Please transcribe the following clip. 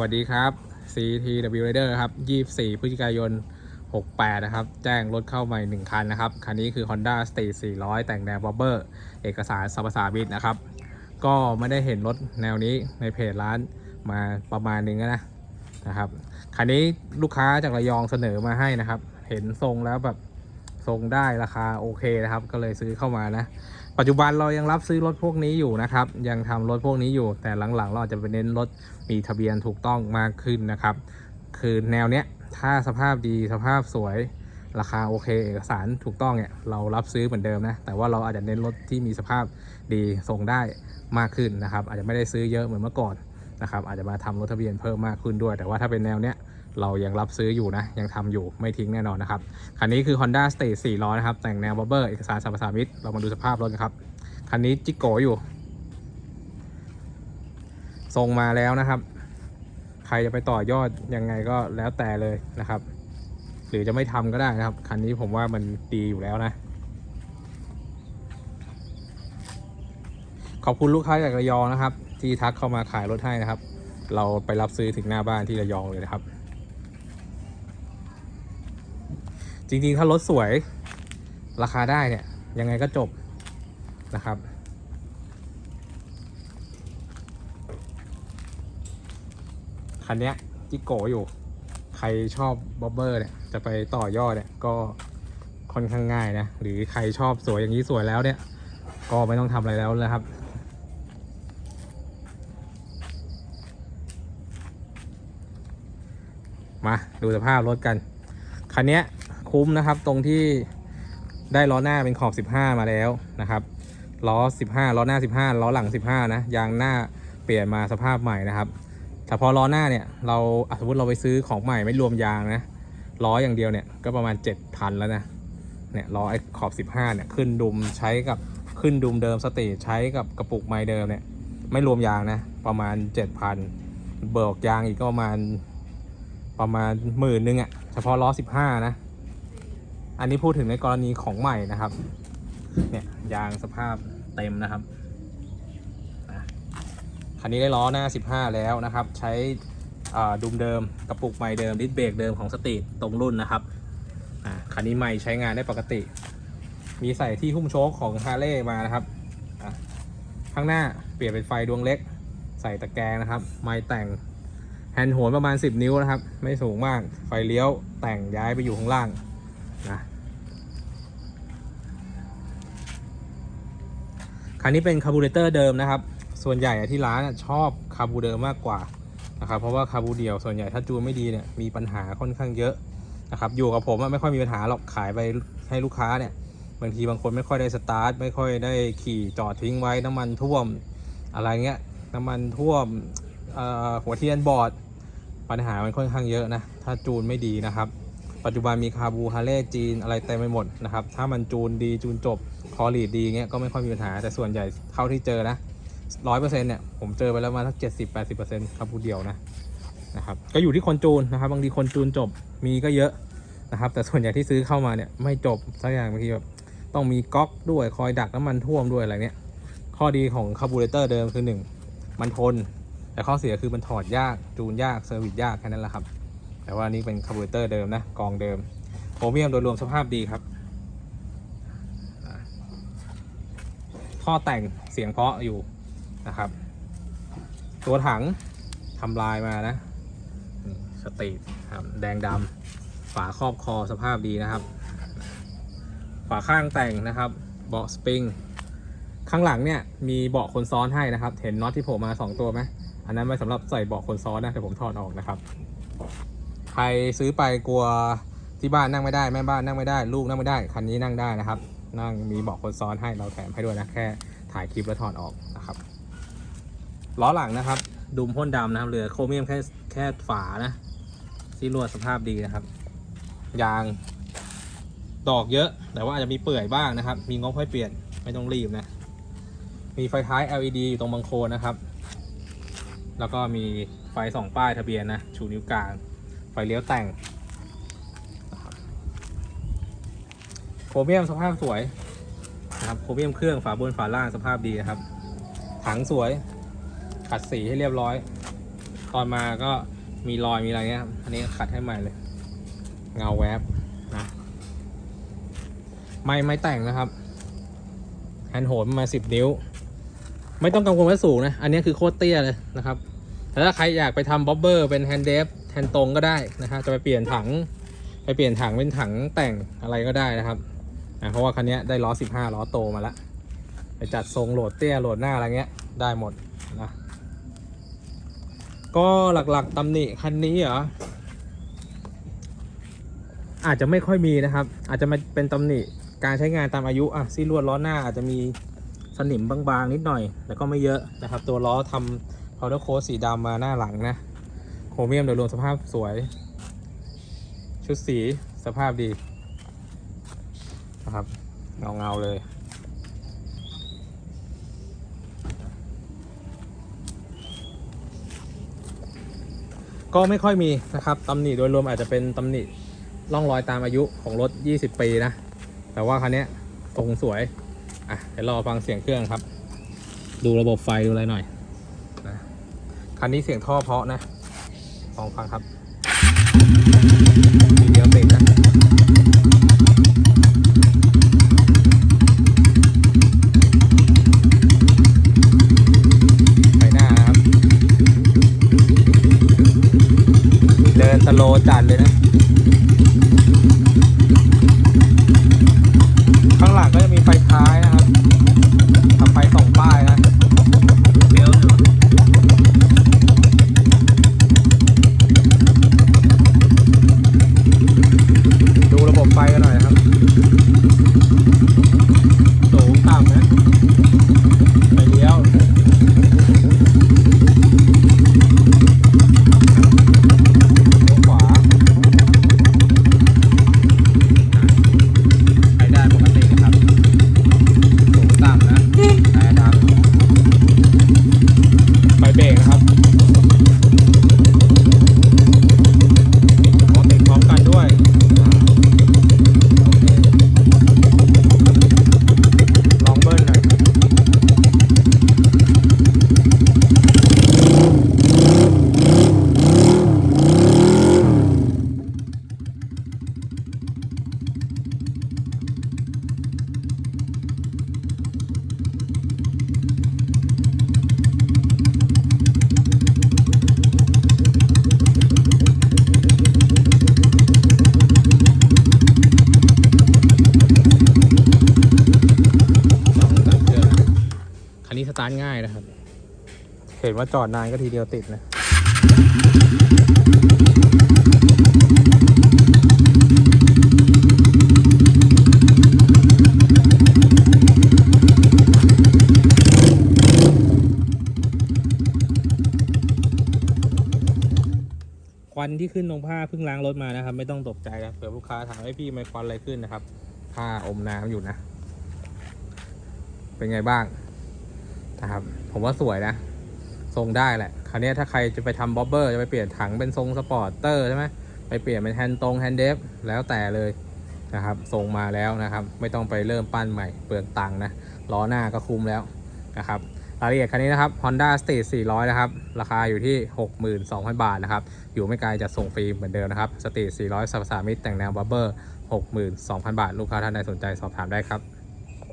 วัสดีครับ CTW Rider ครับ 24 พฤศจิกายน 68 นะครับ แจ้งรถเข้าใหม่ 1 คันนะครับ คันนี้คือ Honda Street 400 แต่งแนว Bobber เอกสารสรรพสามิตนะครับ ก็ไม่ได้เห็นรถแนวนี้ในเพจร้านมาประมาณนึงนะนะครับ คันนี้ลูกค้าจากระยองเสนอมาให้นะครับ เห็นทรงแล้วแบบทรงได้ราคาโอเคนะครับ ก็เลยซื้อเข้ามานะ ปัจจุบันเรายังรับซื้อรถพวกนี้อยู่นะครับ ยังทำรถพวกนี้อยู่ แต่หลังๆ เราอาจจะไปเน้นรถมีทะเบียนถูกต้องมากขึ้นนะครับ คือแนวเนี้ยถ้าสภาพดีสภาพสวยราคาโอเคเอกสารถูกต้องเนี่ยเรารับซื้อเหมือนเดิมนะแต่ว่าเราอาจจะเน้นรถที่มีสภาพดีส่งได้มากขึ้นนะครับ อาจจะไม่ได้ซื้อเยอะเหมือนเมื่อก่อนนะครับ อาจจะมาทำรถทะเบียนเพิ่มมากขึ้นด้วย แต่ว่าถ้าเป็นแนวเนี้ย เรายังรับซื้ออยู่นะ ยังทำอยู่ไม่ทิ้งแน่นอนนะครับ คันนี้คือ Honda State 400นะครับ แต่งแนว Bobber เอกสารสรรพสามิตเรามาดูสภาพรถกันครับ คันนี้จิกโกอยู่ ทรงมาแล้วนะครับ ใครจะไปต่อยอดยังไงก็แล้วแต่เลยนะครับ หรือจะไม่ทำก็ได้นะครับ คันนี้ผมว่ามันดีอยู่แล้วนะขอบคุณลูกค้าจากระยองนะครับ ที่ทักเข้ามาขายรถให้นะครับ เราไปรับซื้อถึงหน้าบ้านที่ระยองเลยนะครับ ริงๆ ถ้ารถสวยราคาได้เนี่ย ยังไงก็จบนะครับ คันนี้ยจิโกอยู่ ใครชอบบ๊อบเบอร์เนี่ย จะไปต่อยอดเนี่ย ก็ค่อนข้างง่ายนะ หรือใครชอบสวยอย่างนี้สวยแล้วเนี่ย ก็ไม่ต้องทำอะไรแล้วนะครับมาดูสภาพรถกัน คันนี้ คุ้มนะครับ ตรงที่ได้ล้อหน้าเป็นขอบ 15 มาแล้วนะครับล้อ 15ล้อหน้า 15ล้อหลัง 15 นะยางหน้าเปลี่ยนมาสภาพใหม่นะครับเฉพาะล้อหน้าเนี่ยเราสมมติเราไปซื้อของใหม่ไม่รวมยางนะล้ออย่างเดียวเนี่ยก็ประมาณ 7,000 แล้วนะเนี่ยล้อไอ้ขอบ 15เนี่ยขึ้นดุมใช้กับขึ้นดุมเดิมสตรีใช้กับกระปุกไม้เดิมเนี่ยไม่รวมยางนะประมาณ 7,000 เบิกยางอีกก็ประมาณประมาณหมื่นนึงอะ่ะเฉพาะล้อ 15 นะ อันนี้พูดถึงในกรณีของใหม่นะครับ เนี่ยยางสภาพเต็มนะครับอะคันนี้ได้ล้อหน้า 15 แล้วนะครับ ใช้ดุมเดิมกระปุกใหม่เดิมดิสเบรกเดิมของสตรีทตรงรุ่นนะครับอะคันนี้ใหม่ใช้งานได้ปกติ มีใส่ที่หุ้มโชคของฮาร์เลย์มานะครับอะข้างหน้าเปลี่ยนเป็นไฟดวงเล็ก ใส่ตะแกรงนะครับ ไม้แต่งแฮนด์โหนประมาณ 10 นิ้วนะครับ ไม่สูงมากไฟเลี้ยวแต่งย้ายไปอยู่ข้างล่าง นะคันนี้เป็นคาร์บูเรเตอร์เดิมนะครับ ส่วนใหญ่ที่ร้านชอบคาร์บูเดิมมากกว่านะครับ เพราะว่าคาร์บูเดียวส่วนใหญ่ถ้าจูนไม่ดีเนี่ยมีปัญหาค่อนข้างเยอะนะครับ อยู่กับผมไม่ค่อยมีปัญหาหรอกขายไปให้ลูกค้าเนี่ย บางทีบางคนไม่ค่อยได้สตาร์ทไม่ค่อยได้ขี่จอดทิ้งไว้น้ำมันท่วมอะไรเงี้ยน้ำมันท่วมหัวเทียนบอร์ดปัญหามันค่อนข้างเยอะนะ ถ้าจูนไม่ดีนะครับ ปัจจุบันมีคาบูฮาเล่จีนอะไรเต็มไปหมดนะครับ ถ้ามันจูนดีจูนจบคอลีดดีเงี้ยก็ไม่ค่อยมีปัญหา แต่ส่วนใหญ่เท่าที่เจอนะร้อยเปอร์เซ็นต์เนี่ยผมเจอไปแล้วมาสักเจ็ดสิบแปดสิบเปอร์เซ็นต์คาบูเดียวนะนะครับก็อยู่ที่คนจูนนะครับ บางทีคนจูนจบมีก็เยอะนะครับ แต่ส่วนใหญ่ที่ซื้อเข้ามาเนี่ยไม่จบสักอย่างบางทีแบบต้องมีก๊อกด้วยคอยดักน้ำมันท่วมด้วยอะไรเนี้ยข้อดีของคาบูเรเตอร์เดิมคือหนึ่งมันทน แต่ข้อเสียคือมันถอดยากจูนยากเซอร์วิสยากแค่นั้นแหละครับ แต่ว่านี่เป็นคาร์บูเรเตอร์เดิมนะกองเดิมโครเมียมโดยรวมสภาพดีครับท่อแต่งเสียงเพาะอยู่นะครับ ตัวถังทำลายมานะสตีทครับแดงดำฝาครอบคอสภาพดีนะครับ ฝาข้างแต่งนะครับ เบาะสปริง ข้างหลังเนี่ยมีเบาะคนซ้อนให้นะครับ เห็นน็อตที่โผล่มา 2 ตัวไหมอันนั้นไว้สำหรับใส่เบาะคนซ้อนนะแต่ผมถอดออกนะครับ ใครซื้อไปกลัวที่บ้านนั่งไม่ได้แม่บ้านนั่งไม่ได้ ลูกนั่งไม่ได้คันนี้นั่งได้นะครับ นั่งมีเบาะคนซ้อนให้เราแถมให้ด้วยนะแค่ถ่ายคลิปแล้วถอดออกนะครับล้อหลังนะครับดุมพ่นดำนะครับเหลือโครเมียมแค่แค่ฝานะที่วดสภาพดีนะครับ ยางดอกเยอะ แต่ว่าอาจจะมีเปื่อยบ้างนะครับ มีงบให้เปลี่ยนไม่ต้องรีบนะ มีไฟท้าย LED อยู่ตรงบังโคนนะครับ แล้วก็มีไฟสองป้ายทะเบียนนะ ชูนิ้วกลาง ไฟเลี้ยวแต่งนะคบโครเมียมสภาพสวยนะครับโครเมียมเครื่องฝาบนฝาล่างสภาพดีนะครับ ถังสวย ขัดสีให้เรียบร้อย ตอนมาก็มีรอยมีอะไรเงี้ยครับอันนี้ขัดให้ใหม่เลย เงาแวบนะไม่ไม่แต่งนะครับแฮนด์โหนมาสิบนิ้ว ไม่ต้องกังวลว่าสูงนะ อันนี้คือโคตรเตี้ยเลยนะครับแต่ถ้าใครอยากไปทำบ๊อบเบอร์เป็นแฮนด์เดฟ แฮนตรงก็ได้นะฮะจะไปเปลี่ยนถัง ไปเปลี่ยนถังเป็นถังแต่งอะไรก็ได้นะครับอะเพราะว่าคันนี้ได้ล้อ 15 ล้อโตมาแล้วไปจัดทรงโหลดเตี้ยโหลดหน้าอะไรเงี้ยได้หมดนะก็หลักๆตำหนิคันนี้เหรออาจจะไม่ค่อยมีนะครับ อาจจะมาเป็นตำหนิการใช้งานตามอายุอะซี่ลวดล้อหน้าอาจจะมีสนิมบางๆนิดหน่อย แต่ก็ไม่เยอะนะครับ ตัวล้อทำ powder coat สีดำมาหน้าหลังนะ โครเมียมโดยรวมสภาพสวย ชุดสีสภาพดีนะครับเงาเงาเลย ก็ไม่ค่อยมีนะครับตำหนิโดยรวมอาจจะเป็นตำหนิร่องรอยตามอายุของรถ 20 ปีนะ แต่ว่าคันนี้ทรงสวย อะเดี๋ยวรอฟังเสียงเครื่องครับ ดูระบบไฟดูอะไรหน่อยนะคันนี้เสียงท่อเพาะนะ ลองฟังครับทีเดียวเบรกนะ ไฟหน้านะครับ เดินสโลว์จัดเลยนะ ข้างหลังก็จะมีไฟท้ายนะครับทำไฟสองป้ายนะเลี้ยวอยู่ดูระบบไฟกันหน่อยนะครับ สูงต่ำนะไฟเลี้ยว เลี้ยวขวาไปได้ปกตินะครับ สูงต่ำนะแต่ดังไฟเบรกนะครับขอติดพร้อมกันด้วยอ่าโอเคลองเบิ้ลหน่อย สองสามเครื่องนะคันนี้สตาร์ทง่ายนะครับ เห็นว่าจอดนานก็ทีเดียวติดนะควันที่ขึ้นตรงผ้าเพิ่งล้างรถมานะครับ ไม่ต้องตกใจนะเผื่อลูกค้าถามว่าพี่ไม่ควันอะไรขึ้นนะครับ ผ้าอมน้ำอยู่นะ เป็นไงบ้าง นะครับ ผมว่าสวยนะ ทรงได้แหละ คราวนี้ถ้าใครจะไปทำบ๊อบเบอร์จะไปเปลี่ยนถังเป็นทรงสปอร์ตเตอร์ใช่ไหมไปเปลี่ยนเป็นแฮนด์ตรงแฮนด์เดฟแล้วแต่เลยนะครับทรงมาแล้วนะครับ ไม่ต้องไปเริ่มปั้นใหม่เปลืองตังค์นะล้อหน้าก็คุ้มแล้วนะครับรายละเอียดคันนี้นะครับ Honda State 400 นะครับ ราคาอยู่ที่ 62,000 บาทนะครับ อยู่ไม่ไกลจะส่งฟรีเหมือนเดิมนะครับ State 400สัปสามิตแต่งแนวบับเบอร์ 62,000 บาท ลูกค้าท่านใดสนใจสอบถามได้ครับ